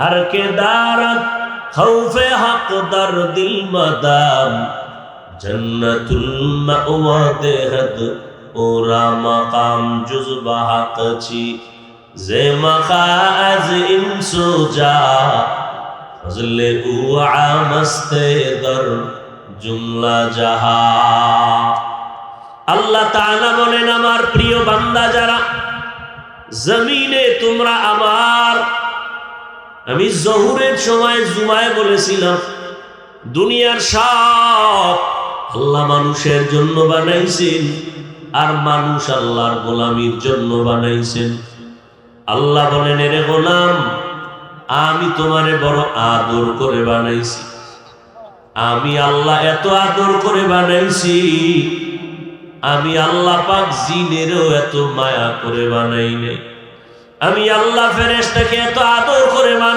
ہر کے دارت خوف حق در دل مدام جنت المعوہ دہد اورا مقام جزب حق چی زی مخاز انسو جا فضل اوعا مست در জুমলা জাহা আল্লাহ তাআলা বলেন আমার প্রিয় বান্দা যারা জমিনে তোমরা আমার আমি জহুরের সময় জুমায় বলেছিলাম, দুনিয়ার সব আল্লাহ মানুষের জন্য বানাইছেন, আর মানুষ আল্লাহর গোলামির জন্য বানাইছেন। আল্লাহ বলেন, এরে গোলাম, আমি তোমারে বড় আদর করে বানাইছি। আমি আল্লাহ এত আদর করে বানাইছি, আমি আল্লাহ পাক জিনেরও এত মায়া করে বানাই নাই। আমি আল্লাহ ফেরেশতাকে এত আদর করে বানাই